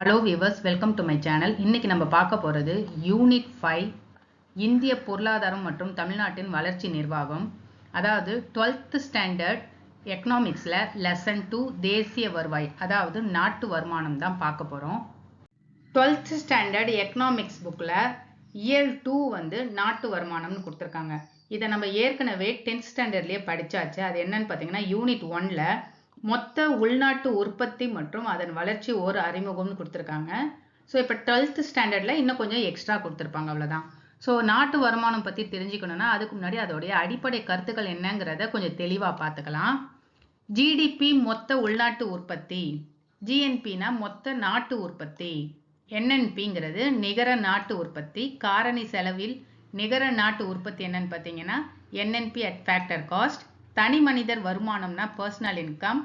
Hello viewers welcome to my channel இன்னைக்கு நம்ம பார்க்க போகிறது யூனிட் ஃபைவ் இந்திய பொருளாதாரம் மற்றும் தமிழ்நாட்டின் வளர்ச்சி நிர்வாகம். அதாவது 12th ஸ்டாண்டர்ட் எக்கனாமிக்ஸில் லெசன் டூ தேசிய வருவாய் அதாவது நாட்டு வருமானம் தான் பார்க்க போகிறோம் 12th ஸ்டாண்டர்ட் எக்கனாமிக்ஸ் புக்கில் இயல் டூ வந்து நாட்டு வருமானம்னு கொடுத்துருக்காங்க. இதை நம்ம ஏற்கனவே 10th ஸ்டாண்டர்ட்லேயே படிச்சாச்சு. அது என்னன்னு பார்த்தீங்கன்னா யூனிட் ஒனில் மொத்த உள்நாட்டு உற்பத்தி மற்றும் அதன் வளர்ச்சி ஒரு அறிமுகம்னு கொடுத்துருக்காங்க. ஸோ இப்போ டுவெல்த் ஸ்டாண்டர்டில் இன்னும் கொஞ்சம் எக்ஸ்ட்ரா கொடுத்துருப்பாங்க அவ்வளோதான் ஸோ நாட்டு வருமானம் பற்றி தெரிஞ்சுக்கணுன்னா அதுக்கு முன்னாடி அதோடைய அடிப்படை கருத்துக்கள் என்னங்கிறத கொஞ்சம் தெளிவாக பார்த்துக்கலாம். ஜிடிபி மொத்த உள்நாட்டு உற்பத்தி ஜிஎன்பினா மொத்த நாட்டு உற்பத்தி என்என்பிங்கிறது நிகர நாட்டு உற்பத்தி காரணி செலவில் நிகர நாட்டு உற்பத்தி என்னன்னு பார்த்தீங்கன்னா என்என்பி அட் ஃபேக்டர் காஸ்ட் தனி மனிதர் வருமானம்னா பர்சனல் இன்கம்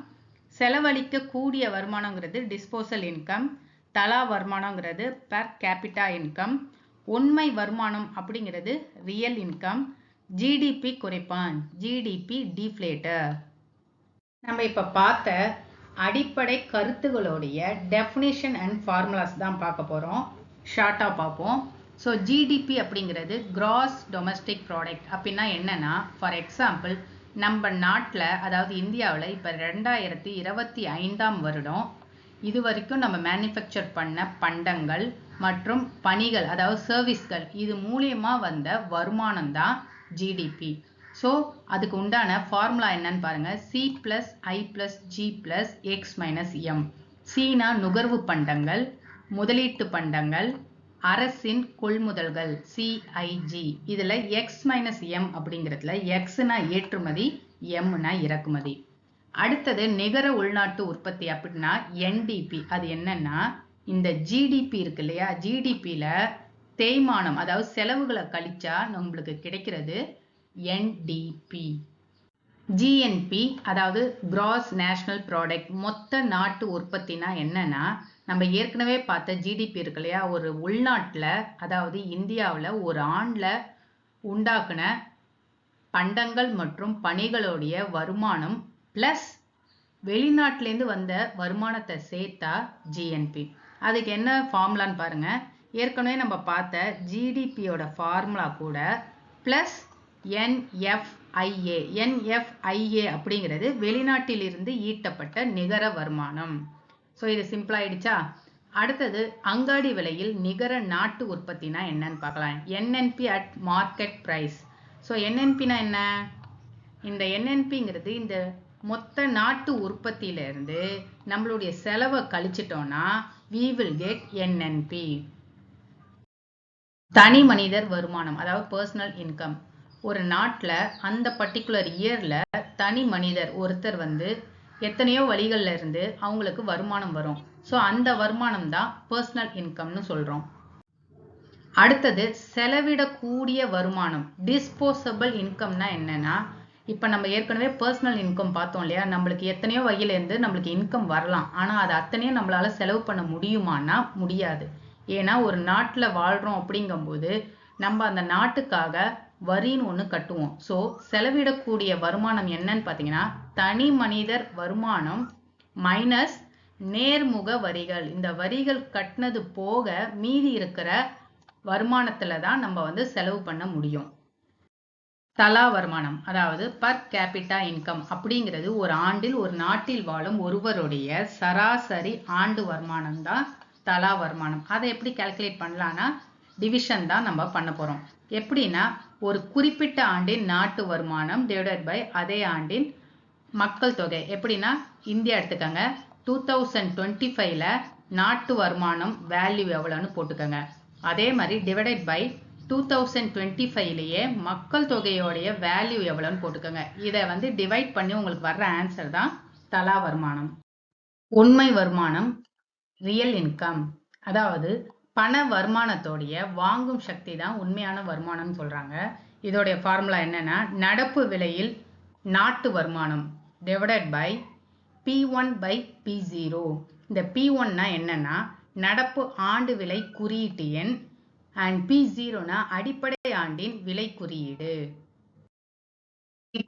செலவழிக்க கூடிய வருமானங்கிறது டிஸ்போசல் இன்கம் தலா வருமானங்கிறது பர் கேபிட்டா இன்கம் உண்மை வருமானம் அப்படிங்கிறது ரியல் இன்கம் ஜிடிபி குறைப்பான் ஜிடிபி டிஃப்ளேட்டர் நம்ம இப்போ பார்த்த அடிப்படை கருத்துகளுடைய டெஃபினிஷன் அண்ட் ஃபார்முலாஸ் தான் பார்க்க போகிறோம் ஷார்ட்டாக பார்ப்போம். ஸோ ஜிடிபி அப்படிங்கிறது கிராஸ் டொமஸ்டிக் ப்ராடக்ட் அப்படின்னா என்னென்னா ஃபார் எக்ஸாம்பிள் நம்ம நாட்டில் அதாவது இந்தியாவில் இப்போ ரெண்டாயிரத்தி இருபத்தி ஐந்தாம் வருடம் இது வரைக்கும் நம்ம மேனுஃபேக்சர் பண்ண பண்டங்கள் மற்றும் பணிகள் அதாவது சர்வீஸ்கள் இது மூலியமாக வந்த வருமானம் தான் ஜிடிபி ஸோ அதுக்கு உண்டான ஃபார்முலா என்னன்னு பாருங்கள் C plus I plus G plus X minus M சீனா நுகர்வு பண்டங்கள் முதலீட்டு பண்டங்கள் அரசின் கொள்முதல்கள் சிஐஜி இதில் எக்ஸ் மைனஸ் எம் அப்படிங்கிறதுல எக்ஸ்னா ஏற்றுமதி எம்னா இறக்குமதி. அடுத்தது நிகர உள்நாட்டு உற்பத்தி அப்படின்னா என்டிபி அது என்னன்னா இந்த ஜிடிபி இருக்கு இல்லையா? ஜிடிபியில் தேய்மானம் அதாவது செலவுகளை கழிச்சா நம்மளுக்கு கிடைக்கிறது என்டிபி ஜிஎன்பி அதாவது கிராஸ் நேஷனல் ப்ராடக்ட் மொத்த நாட்டு உற்பத்தினா என்னன்னா நம்ம ஏற்கனவே பார்த்த ஜிடிபி இருக்கு இல்லையா? ஒரு உள்நாட்டில் அதாவது இந்தியாவில் ஒரு ஆண்டில் உண்டாக்குன பண்டங்கள் மற்றும் பணிகளுடைய வருமானம் ப்ளஸ் வெளிநாட்டிலேருந்து வந்த வருமானத்தை சேர்த்தா ஜிஎன்பி அதுக்கு என்ன ஃபார்முலான்னு பாருங்கள் ஏற்கனவே நம்ம பார்த்த ஜிடிபியோட ஃபார்முலா கூட ப்ளஸ் என்எஃப்ஐஏ என்எஃப்ஐஏ அப்படிங்கிறது வெளிநாட்டிலிருந்து ஈட்டப்பட்ட நிகர வருமானம். ஸோ இது சிம்பிளாயிடுச்சா அடுத்தது அங்காடி விலையில் நிகர நாட்டு உற்பத்தினா என்னன்னு பார்க்கலாம். NNP at market price so என்என்பினா என்ன? இந்த என்என்பிங்கிறது இந்த மொத்த நாட்டு உற்பத்தியிலேருந்து நம்மளுடைய செலவை கழிச்சிட்டோம்னா வி வில் கெட் என்என்பி தனி மனிதர் வருமானம் அதாவது பர்சனல் இன்கம் ஒரு நாட்டில் அந்த பர்டிகுலர் இயரில் தனி மனிதர் ஒருத்தர் வந்து எத்தனையோ வழிகளில் இருந்து அவங்களுக்கு வருமானம் வரும். ஸோ அந்த வருமானம் தான் பர்சனல் இன்கம்னு சொல்கிறோம் அடுத்தது செலவிடக்கூடிய வருமானம். டிஸ்போசபிள் இன்கம்னா என்னன்னா இப்போ நம்ம ஏற்கனவே பர்சனல் இன்கம் பார்த்தோம் இல்லையா? நம்மளுக்கு எத்தனையோ வகையிலேருந்து நம்மளுக்கு இன்கம் வரலாம். ஆனால் அது அத்தனையும் நம்மளால் செலவு பண்ண முடியுமான்னா முடியாது. ஏன்னா ஒரு நாட்டில் வாழ்கிறோம் அப்படிங்கும்போது நம்ம அந்த நாட்டுக்காக வரின்னு ஒன்று கட்டுவோம். ஸோ செலவிடக்கூடிய வருமானம் என்னன்னு பார்த்தீங்கன்னா தனி மனிதர் வருமானம் மைனஸ் நேர்முக வரிகள். இந்த வரிகள் கட்டினது போக மீதி இருக்கிற வருமானத்துல தான் நம்ம வந்து செலவு பண்ண முடியும். தலா வருமானம் அதாவது பர் கேபிட்டா இன்கம் அப்படிங்கிறது ஒரு ஆண்டில் ஒரு நாட்டில் வாழும் ஒருவருடைய சராசரி ஆண்டு வருமானம் தான் தலா வருமானம். அதை எப்படி கால்குலேட் பண்ணலான்னா டிவிஷன் தான் நம்ம பண்ண போகிறோம் எப்படின்னா ஒரு குறிப்பிட்ட ஆண்டின் நாட்டு வருமானம் டிவைடட் பை அதே ஆண்டின் மக்கள் தொகை எப்படின்னா இந்தியா எடுத்துக்கோங்க. டூ தௌசண்ட் டுவெண்ட்டி ஃபைவ்ல நாட்டு வருமானம் வேல்யூ எவ்வளோன்னு போட்டுக்கோங்க. அதே மாதிரி divided by two thousand twenty ஃபைவ்லேயே மக்கள் தொகையோடைய வேல்யூ எவ்வளோன்னு போட்டுக்கோங்க. இதை வந்து டிவைட் பண்ணி உங்களுக்கு வர்ற ஆன்சர் தான் தலா வருமானம். உண்மை வருமானம் ரியல் இன்கம் அதாவது பண வருமானத்தோடைய வாங்கும் சக்தி தான் உண்மையான வருமானம்னு சொல்கிறாங்க இதோடைய ஃபார்முலா என்னென்னா நடப்பு விலையில் நாட்டு வருமானம். Divided by P one by P zero இந்த பி ஒன்னா என்னன்னா நடப்பு ஆண்டு விலை குறியீட்டு எண் அண்ட் பி ஜீரோனா அடிப்படை ஆண்டின் விலை குறியீடு.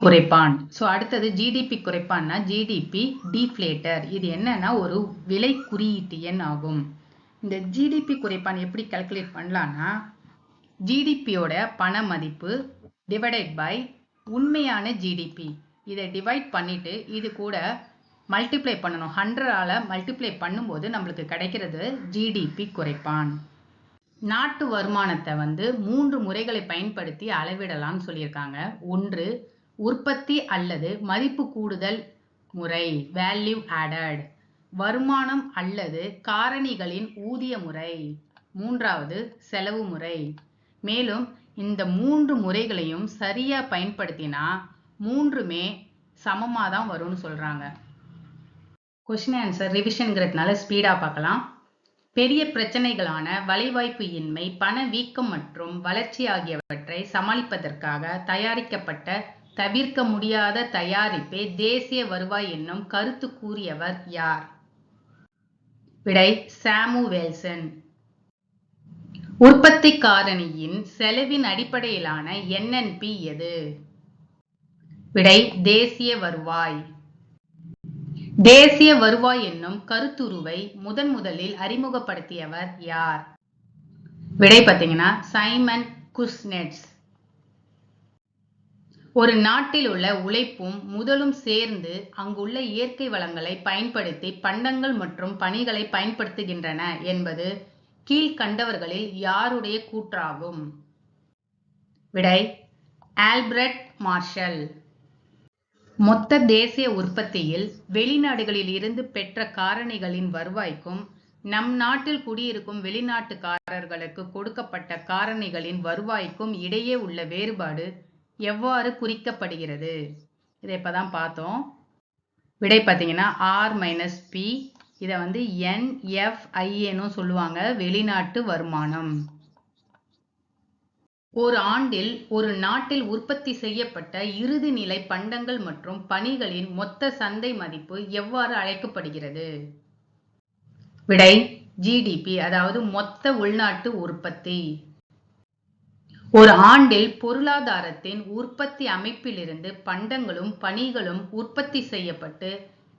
குறைப்பான். ஸோ அடுத்தது ஜிடிபி குறைப்பான்னா ஜிடிபி டிஃப்ளேட்டர் இது என்னன்னா ஒரு விலை குறியீட்டு எண் ஆகும். இந்த ஜிடிபி குறைப்பான் எப்படி கால்குலேட் பண்ணலான்னா ஜிடிபியோட பண மதிப்பு டிவைடட் பை உண்மையான ஜிடிபி இதை டிவைட் பண்ணிவிட்டு இது கூட மல்டிப்ளை பண்ணணும். ஹண்ட்ரடால் மல்டிப்ளை பண்ணும்போது நம்மளுக்கு கிடைக்கிறது ஜிடிபி குறைப்பான். நாட்டு வருமானத்தை வந்து மூன்று முறைகளை பயன்படுத்தி அளவிடலாம்னு சொல்லியிருக்காங்க. ஒன்று உற்பத்தி அல்லது மதிப்பு கூடுதல் முறை வேல்யூ ஆடட் வருமானம் அல்லது காரணிகளின் ஊதிய முறை. மூன்றாவது செலவு முறை. மேலும் இந்த மூன்று முறைகளையும் சரியாக பயன்படுத்தினா மூன்றுமே சமமாக தான் வரும்னு சொல்கிறாங்க கொஷின் ஆன்சர் ரிவிஷனுங்கிறதுனால ஸ்பீடாக பார்க்கலாம். பெரிய பிரச்சனைகளான வலைவாய்ப்பு இன்மை பண வீக்கம் மற்றும் வளர்ச்சி ஆகியவற்றை சமாளிப்பதற்காக தயாரிக்கப்பட்ட தவிர்க்க முடியாத தயாரிப்பே தேசிய வருவாய் என்னும் கருத்து கூறியவர் யார்? விடை சாமு வேல்சன். உற்பத்தி காரணியின் செலவின் அடிப்படையிலான என்என்பி எது? விடை தேசிய வருவாய். தேசிய வருவாய் என்னும் கருத்துருவை முதன் முதலில் அறிமுகப்படுத்தியவர் யார்? விடை பார்த்தீங்கன்னா சைமன் குஸ்னெட்ஸ். ஒரு நாட்டில் உள்ள உழைப்பும் முதலும் சேர்ந்து அங்குள்ள இயற்கை வளங்களை பயன்படுத்தி பண்டங்கள் மற்றும் பணிகளை பயன்படுத்துகின்றன என்பது கீழ்கண்டவர்களில் யாருடைய கூற்றாகும்? விடை ஆல்பிரட் மார்ஷல். மொத்த தேசிய உற்பத்தியில் வெளிநாடுகளில் இருந்து பெற்ற காரணிகளின் வருவாய்க்கும் நம் நாட்டில் குடியிருக்கும் வெளிநாட்டுக்காரர்களுக்கு கொடுக்கப்பட்ட காரணிகளின் வருவாய்க்கும் இடையே உள்ள வேறுபாடு எவ்வாறு குறிக்கப்படுகிறது? இதை இப்போ தான் பார்த்தோம். விடை பார்த்தீங்கன்னா ஆர் மைனஸ் பி இதை வந்து என்எஃப்ஐஏன்னு சொல்லுவாங்க. வெளிநாட்டு வருமானம். ஒரு ஆண்டில் ஒரு நாட்டில் உற்பத்தி செய்யப்பட்ட இறுதிநிலை பண்டங்கள் மற்றும் பணிகளின் மொத்த சந்தை மதிப்பு எவ்வாறு அழைக்கப்படுகிறது? விடை ஜிடிபி அதாவது மொத்த உள்நாட்டு உற்பத்தி. ஒரு ஆண்டில் பொருளாதாரத்தின் உற்பத்தி அமைப்பிலிருந்து பண்டங்களும் பணிகளும் உற்பத்தி செய்யப்பட்டு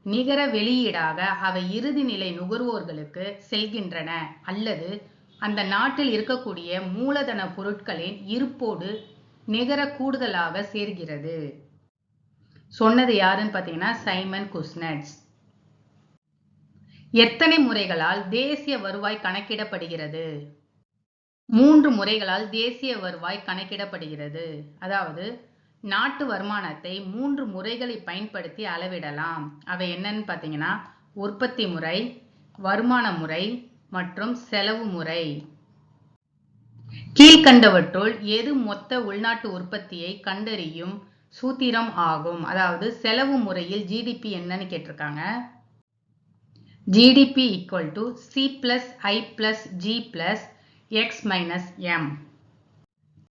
நிகர வெளியீடாக அவை இறுதிநிலை நுகர்வோர்களுக்கு செல்கின்றன அல்லது அந்த நாட்டில் இருக்கக்கூடிய மூலதன பொருட்களின் இருப்போடு நிகர கூடுதலாக சேர்கிறது. சொன்னது யாருன்னு பார்த்தீங்கன்னா சைமன் குஸ்னட்ஸ். எத்தனை முறைகளால் தேசிய வருவாய் கணக்கிடப்படுகிறது? மூன்று முறைகளால் தேசிய வருவாய் கணக்கிடப்படுகிறது. அதாவது நாட்டு வருமானத்தை மூன்று முறைகளை பயன்படுத்தி அளவிடலாம். அவை என்னன்னு பார்த்தீங்கன்னா உற்பத்தி முறை வருமான முறை மற்றும் செலவு முறை. கீழ்கண்டவற்றுள் எது மொத்த உள்நாட்டு உற்பத்தியை கண்டறியும் சூத்திரம் ஆகும். அதாவது செலவு முறையில் ஜிடிபி என்னன்னு கேட்டிருக்காங்க. GDP equal to C plus I plus G plus X minus M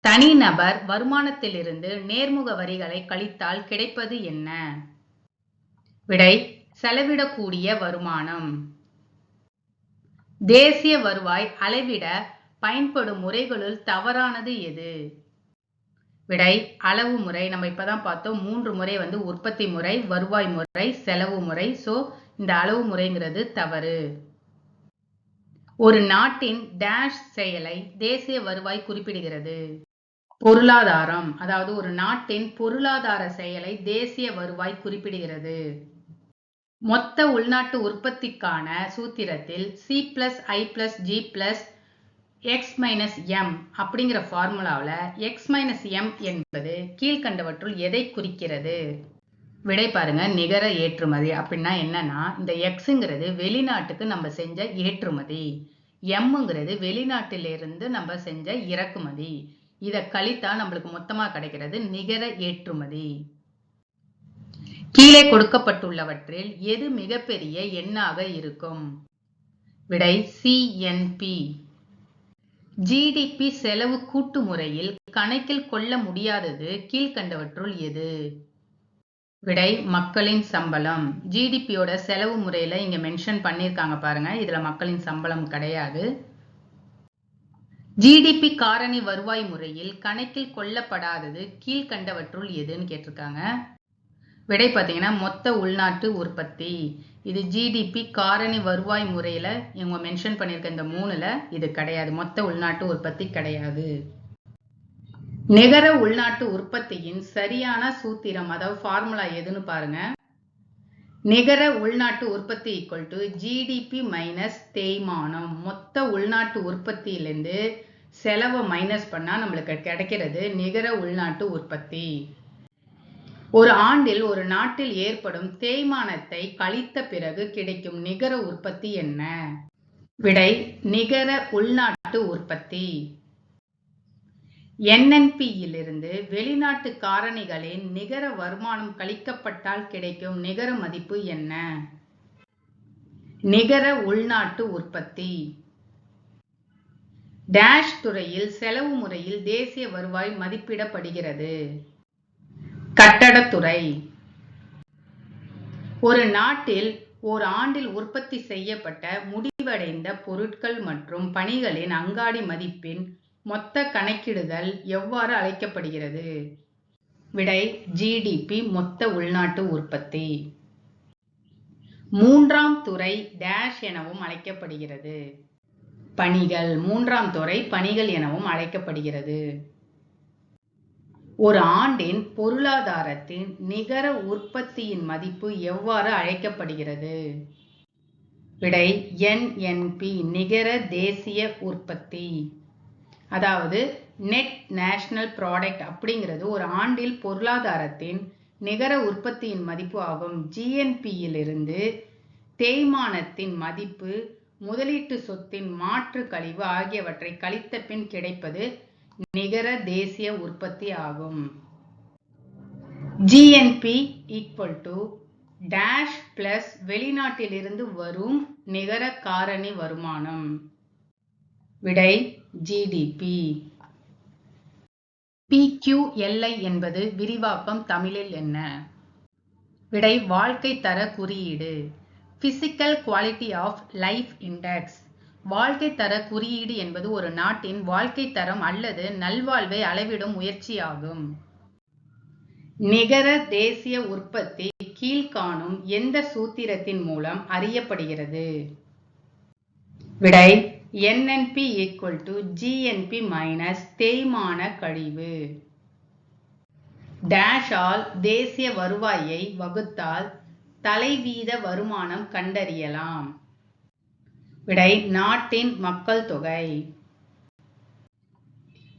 தனிநபர் வருமானத்திலிருந்து நேர்முக வரிகளை கழித்தால் கிடைப்பது என்ன? விடை செலவிடக்கூடிய வருமானம். தேசிய வருவாய் அளவிட பயன்படும் முறைகளுள் தவறானது எது? விடை அளவு முறை. நம்ம இப்பதான் பார்த்தோம். மூன்று முறை வந்து உற்பத்தி முறை வருவாய் முறை செலவு முறை. சோ இந்த அளவு முறைங்கிறது தவறு. ஒரு நாட்டின் டேஷ் செயலை தேசிய வருவாய் குறிப்பிடுகிறது. பொருளாதாரம். அதாவது ஒரு நாட்டின் பொருளாதார செயலை தேசிய வருவாய் குறிப்பிடுகிறது. மொத்த உள்நாட்டு உற்பத்திக்கான சூத்திரத்தில் C plus I plus G plus X minus M அப்படிங்கிற ஃபார்முலாவில் எக்ஸ் மைனஸ் எம் என்பது கீழ்கண்டவற்றுள் எதை குறிக்கிறது? விடை பாருங்க நிகர ஏற்றுமதி அப்படின்னா என்னன்னா இந்த எக்ஸுங்கிறது வெளிநாட்டுக்கு நம்ம செஞ்ச ஏற்றுமதி. எம்முங்கிறது வெளிநாட்டிலிருந்து நம்ம செஞ்ச இறக்குமதி. இதை கழித்தா நம்மளுக்கு மொத்தமாக கிடைக்கிறது நிகர ஏற்றுமதி. கீழே கொடுக்கப்பட்டுள்ளவற்றில் எது மிகப்பெரிய எண்ணாக இருக்கும்? விடை சிஎன்பி ஜிடிபி செலவு கூட்டு முறையில் கணக்கில் கொள்ள முடியாதது கீழ்கண்டவற்றுள் எது? விடை மக்களின் சம்பளம். ஜிடிபியோட செலவு முறையில் இங்கே மென்ஷன் பண்ணியிருக்காங்க பாருங்க. இதில் மக்களின் சம்பளம் கிடையாது. ஜிடிபி காரணி வருவாய் முறையில் கணக்கில் கொள்ளப்படாதது கீழ்கண்டவற்றுள் எதுன்னு கேட்டிருக்காங்க. விடை பார்த்தீங்கன்னா மொத்த உள்நாட்டு உற்பத்தி. இது ஜிடிபி காரணி வருவாய் முறையில் இவங்க மென்ஷன் பண்ணியிருக்க இந்த மூணில் இது கிடையாது. மொத்த உள்நாட்டு உற்பத்தி கிடையாது. நிகர உள்நாட்டு உற்பத்தியின் சரியான சூத்திரம் அதாவது ஃபார்முலா எதுன்னு பாருங்க. நிகர உள்நாட்டு உற்பத்தி ஈக்குவல் டு ஜிடிபி மைனஸ் தேய்மானம். மொத்த உள்நாட்டு உற்பத்தியிலேருந்து செலவை மைனஸ் பண்ணால் நம்மளுக்கு கிடைக்கிறது நிகர உள்நாட்டு உற்பத்தி. ஒரு ஆண்டில் ஒரு நாட்டில் ஏற்படும் தேய்மானத்தை கழித்த பிறகு கிடைக்கும் நிகர உற்பத்தி என்ன? விடை நிகர உள்நாட்டு உற்பத்தி. என்என்பியிலிருந்து வெளிநாட்டு காரணிகளின் நிகர வருமானம் கழிக்கப்பட்டால் கிடைக்கும் நிகர மதிப்பு என்ன? நிகர உள்நாட்டு உற்பத்தி. டேஷ் துறையில் செலவு முறையில் தேசிய வருவாய் மதிப்பிடப்படுகிறது. கட்டடத்துறை. ஒரு நாட்டில் ஒரு ஆண்டில் உற்பத்தி செய்யப்பட்ட முடிவடைந்த பொருட்கள் மற்றும் பணிகளின் அங்காடி மதிப்பின் மொத்த கணக்கிடுதல் எவ்வாறு அழைக்கப்படுகிறது? விடை ஜிடிபி மொத்த உள்நாட்டு உற்பத்தி. மூன்றாம் துறை டேஷ் எனவும் அழைக்கப்படுகிறது. பணிகள் மூன்றாம் துறை பணிகள் எனவும் அழைக்கப்படுகிறது. ஒரு ஆண்டின் பொருளாதாரத்தின் நிகர உற்பத்தியின் மதிப்பு எவ்வாறு அழைக்கப்படுகிறது? விடை என்என்பி நிகர தேசிய உற்பத்தி. அதாவது நெட் நேஷனல் ப்ராடக்ட் அப்படிங்கிறது ஒரு ஆண்டில் பொருளாதாரத்தின் நிகர உற்பத்தியின் மதிப்பு ஆகும். ஜிஎன்பியிலிருந்து தேய்மானத்தின் மதிப்பு முதலீட்டு சொத்தின் மாற்று கழிவு ஆகியவற்றை கழித்த பின் கிடைப்பது நிகர தேசிய உற்பத்தி ஆகும். GNP equal to dash plus வெளிநாட்டிலிருந்து வரும் நிகர காரணி வருமானம். விடை ஜிடிபி பிக்யூஎல்ஐ என்பது விரிவாக்கம் தமிழில் என்ன? விடை வாழ்க்கை தர குறியீடு. Physical quality of life index வாழ்க்கை தர குறியீடு என்பது ஒரு நாட்டின் வாழ்க்கை தரம் அல்லது நல்வாழ்வை அளவிடும் முயற்சியாகும். நிகர தேசிய உற்பத்தி கீழ்காணும் எந்த சூத்திரத்தின் மூலம் அறியப்படுகிறது? விடை NNP equal to GNP minus தேய்மான கழிவு. டேஷால் தேசிய வருவாயை வகுத்தால் தலைவீத வருமானம் கண்டறியலாம். விடை நாட்டின் மக்கள் தொகை.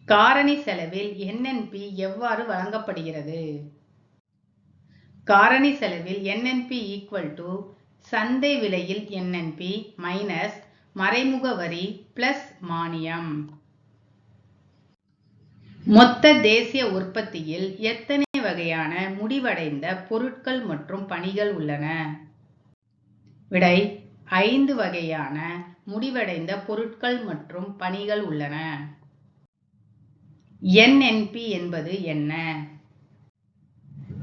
காரணி செலவில் என்என்பி எவ்வாறு வழங்கப்படுகிறது? காரணி செலவில் என்என்பி ஈக்குவல் டு சந்தை விலையில் என்என்பி மைனஸ் மறைமுக வரி பிளஸ் மானியம். மொத்த தேசிய உற்பத்தியில் எத்தனை வகையான முடிவடைந்த பொருட்கள் மற்றும் பணிகள் உள்ளன? விடை ஐந்து வகையான முடிவடைந்த பொருட்கள் மற்றும் பணிகள் உள்ளன. என்என்பி என்பது என்ன?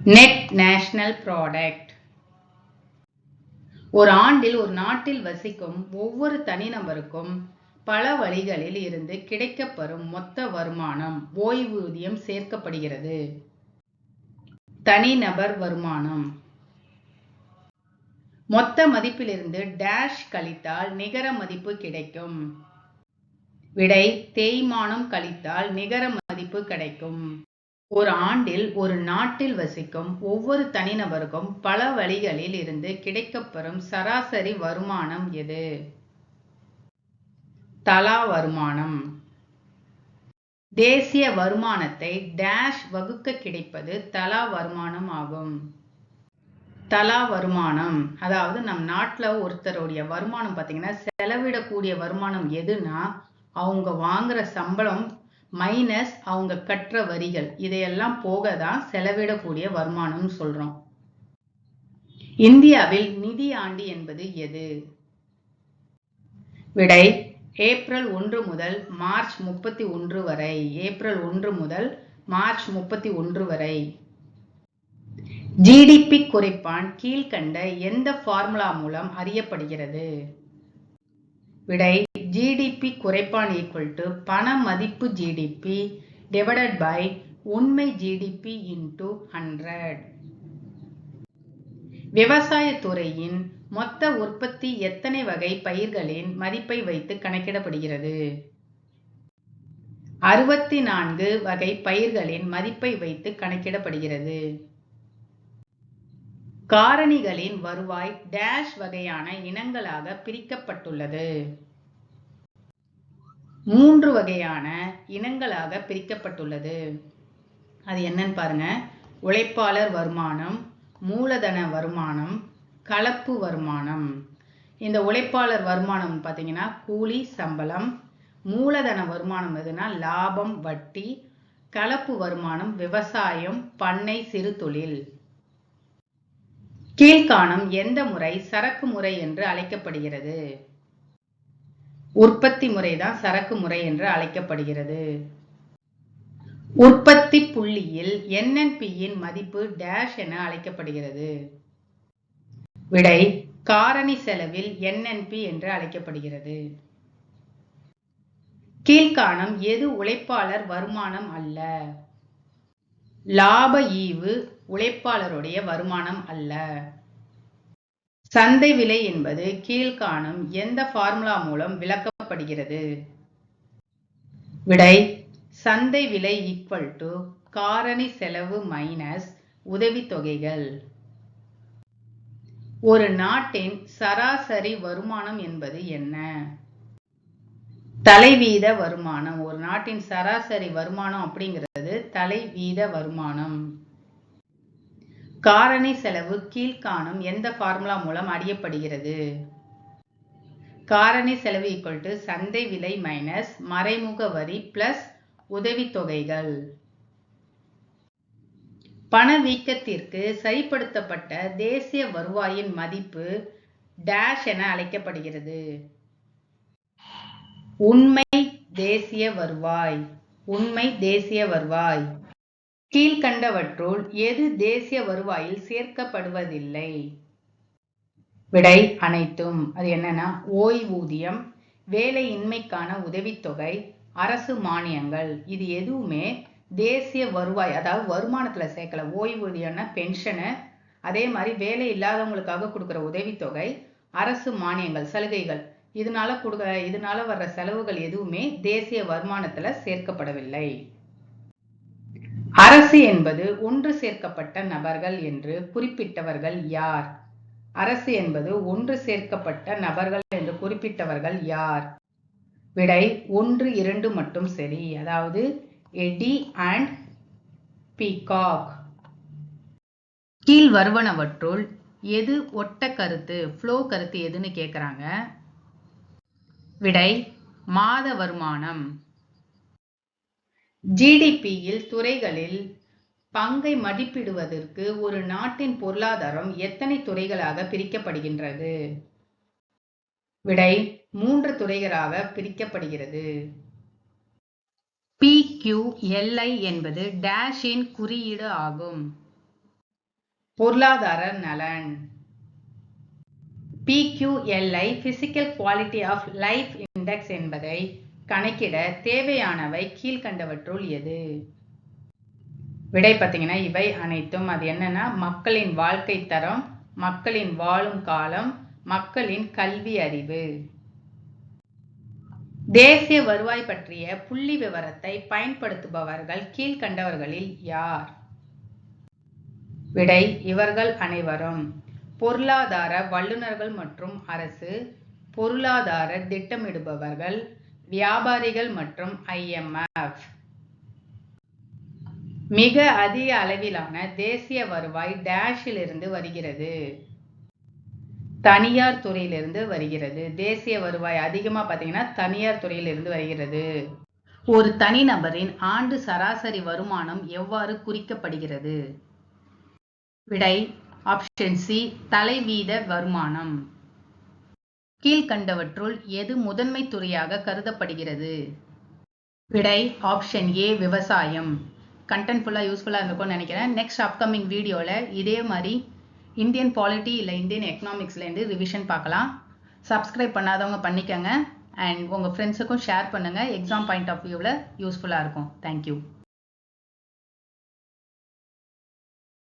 Net national product. ஒரு ஆண்டில் ஒரு நாட்டில் வசிக்கும் ஒவ்வொரு தனிநபருக்கும் பல வழிகளில் இருந்து கிடைக்கப்பெறும் மொத்த வருமானம் ஓய்வூதியம் சேர்க்கப்படுகிறது. தனிநபர் வருமானம். மொத்த மதிப்பிலிருந்து டேஷ் கழித்தால் நிகர மதிப்பு கிடைக்கும். விடை தேய்மானம் கழித்தால் நிகர மதிப்பு கிடைக்கும். ஒரு ஆண்டில் ஒரு நாட்டில் வசிக்கும் ஒவ்வொரு தனிநபருக்கும் பல வழிகளில் இருந்து கிடைக்கப்பெறும் சராசரி வருமானம் எது? தலா வருமானம். தேசிய வருமானத்தை டேஷ் வகுக்க கிடைப்பது தலா வருமானம் ஆகும். தலா வருமானம் அதாவது நம் நாட்டில் ஒருத்தருடைய வருமானம் பார்த்தீங்கன்னா செலவிடக்கூடிய வருமானம் எதுனா அவங்க வாங்குற சம்பளம் மைனஸ் அவங்க கற்ற வரிகள். இதையெல்லாம் போக தான் செலவிடக்கூடிய வருமானம்னு சொல்றோம். இந்தியாவில் நிதி ஆண்டு என்பது எது? விடை ஏப்ரல் ஒன்று முதல் மார்ச் முப்பத்தி ஒன்று வரை. ஏப்ரல் ஒன்று முதல் மார்ச் முப்பத்தி ஒன்று வரை. ஜிடிபி குறைப்பான் கீழ்கண்ட எந்த ஃபார்முலா மூலம் அறியப்படுகிறது? விடை ஜிடிபி குறைப்பான் ஈக்குவல் டு பண மதிப்பு ஜிடிபி டிவைடட் பை உண்மை ஜிடிபி இன்டு ஹண்ட்ரட் விவசாயத்துறையின் மொத்த உற்பத்தி எத்தனை வகை பயிர்களின் மதிப்பை வைத்து கணக்கிடப்படுகிறது? அறுபத்தி நான்கு வகை பயிர்களின் மதிப்பை வைத்து கணக்கிடப்படுகிறது. காரணிகளின் வருவாய் டேஷ் வகையான இனங்களாக பிரிக்கப்பட்டுள்ளது. மூன்று வகையான இனங்களாக பிரிக்கப்பட்டுள்ளது. அது என்னன்னு பாருங்க. உழைப்பாளர் வருமானம் மூலதன வருமானம் கலப்பு வருமானம். இந்த உழைப்பாளர் வருமானம் பார்த்தீங்கன்னா கூலி சம்பளம் மூலதன வருமானம் எதுனா லாபம் வட்டி கலப்பு வருமானம் விவசாயம் பண்ணை சிறு தொழில். கீழ்காணும் எந்த முறை சரக்கு முறை என்று அழைக்கப்படுகிறது? உற்பத்தி முறைதான் சரக்கு முறை என்று அழைக்கப்படுகிறது. உற்பத்தி புள்ளியில் என்என்பியின் மதிப்பு டேஷ் என அழைக்கப்படுகிறது. விடை காரணி செலவில் என்என்பி என்று அழைக்கப்படுகிறது. கீழ்காணும் எது உழைப்பாளர் வருமானம் அல்ல? லாப ஈவு உழைப்பாளருடைய வருமானம் அல்ல. சந்தை விலை என்பது கீழ்காணும் எந்த ஃபார்முலா மூலம் விளக்கப்படுகிறது? விடை சந்தை விலை ஈக்குவல் டு காரணி செலவு மைனஸ் உதவித்தொகைகள் ஒரு நாட்டின் சராசரி வருமானம் என்பது என்ன? தலைவீத வருமானம். ஒரு நாட்டின் சராசரி வருமானம் அப்படிங்கிறது தலைவீத வருமானம். காரணி செலவு கீழ்காணும் எந்த ஃபார்முலா மூலம் அறியப்படுகிறது? காரணி செலவு ஈக்குவல் டு சந்தை விலை மைனஸ் மறைமுக வரி பிளஸ் உதவித்தொகைகள் பணவீக்கத்திற்கு சரிப்படுத்தப்பட்ட தேசிய வருவாயின் மதிப்பு டேஷ் என அழைக்கப்படுகிறது. உண்மை தேசிய வருவாய். உண்மை தேசிய வருவாய். கீழ்கண்டவற்றுள் எது தேசிய வருவாயில் சேர்க்கப்படுவதில்லை? விடை அனைத்தும். அது என்னன்னா ஓய்வூதியம் வேலையின்மைக்கான உதவித்தொகை அரசு மானியங்கள். இது எதுவுமே தேசிய வருவாய் அதாவது வருமானத்துல சேர்க்கல. ஓய்வூதியம்னா பென்ஷனு அதே மாதிரி வேலை இல்லாதவங்களுக்காக கொடுக்குற உதவித்தொகை அரசு மானியங்கள் சலுகைகள். இதனால கொடுக்க இதனால வர்ற செலவுகள் எதுவுமே தேசிய வருமானத்துல சேர்க்கப்படவில்லை. அரசு என்பது ஒன்று சேர்க்கப்பட்ட நபர்கள் என்று குறிப்பிட்டவர்கள் யார்? அரசு என்பது ஒன்று சேர்க்கப்பட்ட நபர்கள் என்று குறிப்பிட்டவர்கள் யார்? விடை ஒன்று இரண்டு மட்டும் சரி. அதாவது எடி அண்ட் பீகாக். கீழ் வருவனவற்றுள் எது ஒட்ட கருத்து ஃப்ளோ கருத்து எதுன்னு கேட்குறாங்க விடை மாத வருமானம். ஜிடிபியில் துறைகளில் பங்கை மதிப்பிடுவதற்கு ஒரு நாட்டின் பொருளாதாரம் எத்தனை துறைகளாக பிரிக்கப்படுகின்றது? விடை மூன்று துறைகளாக பிரிக்கப்படுகிறது. பிக்யூஎல்ஐ என்பது டேஷின் குறியீடு ஆகும். பொருளாதார நலன். PQLI physical quality of life index என்பதை கணக்கிட தேவையானவை கீழ்கண்டவற்றுள் எது? விடை பார்த்தீங்கன்னா இவை அனைத்தும். அது என்னன்னா மக்களின் வாழ்க்கை தரம் மக்களின் வாழும் காலம் மக்களின் கல்வி அறிவு. தேசிய வருவாய் பற்றிய புள்ளி விவரத்தை பயன்படுத்துபவர்கள் கீழ்கண்டவர்களில் யார்? விடை இவர்கள் அனைவரும். பொருளாதார வல்லுநர்கள் மற்றும் அரசு பொருளாதார திட்டமிடுபவர்கள் வியாபாரிகள் மற்றும் ஐஎம்எஃப் மிக அதிக அளவிலான தேசிய வருவாய் டேஷிலிருந்து வருகிறது. தனியார் துறையிலிருந்து வருகிறது. தேசிய வருவாய் அதிகமா பார்த்தீங்கன்னா தனியார் துறையிலிருந்து வருகிறது. ஒரு தனிநபரின் ஆண்டு சராசரி வருமானம் எவ்வாறு குறிக்கப்படுகிறது? விடை ஆப்ஷன் சி தலைவீத வருமானம். கீழ்கண்டவற்றுள் எது முதன்மை துறையாக கருதப்படுகிறது? விடை ஆப்ஷன் ஏ விவசாயம். கண்டென்ட் ஃபுல்லாக யூஸ்ஃபுல்லாக இருந்திருக்கும்னு நினைக்கிறேன். நெக்ஸ்ட் அப்கமிங் வீடியோவில் இதே மாதிரி இந்தியன் பாலிட்டி இல்லை இந்தியன் எக்கனாமிக்ஸ்லேருந்து ரிவிஷன் பார்க்கலாம். சப்ஸ்கிரைப் பண்ணாதவங்க பண்ணிக்கோங்க. அண்ட் உங்கள் ஃப்ரெண்ட்ஸுக்கும் ஷேர் பண்ணுங்கள் எக்ஸாம் பாயிண்ட் ஆஃப் வியூவில் யூஸ்ஃபுல்லாக இருக்கும். தேங்க்யூ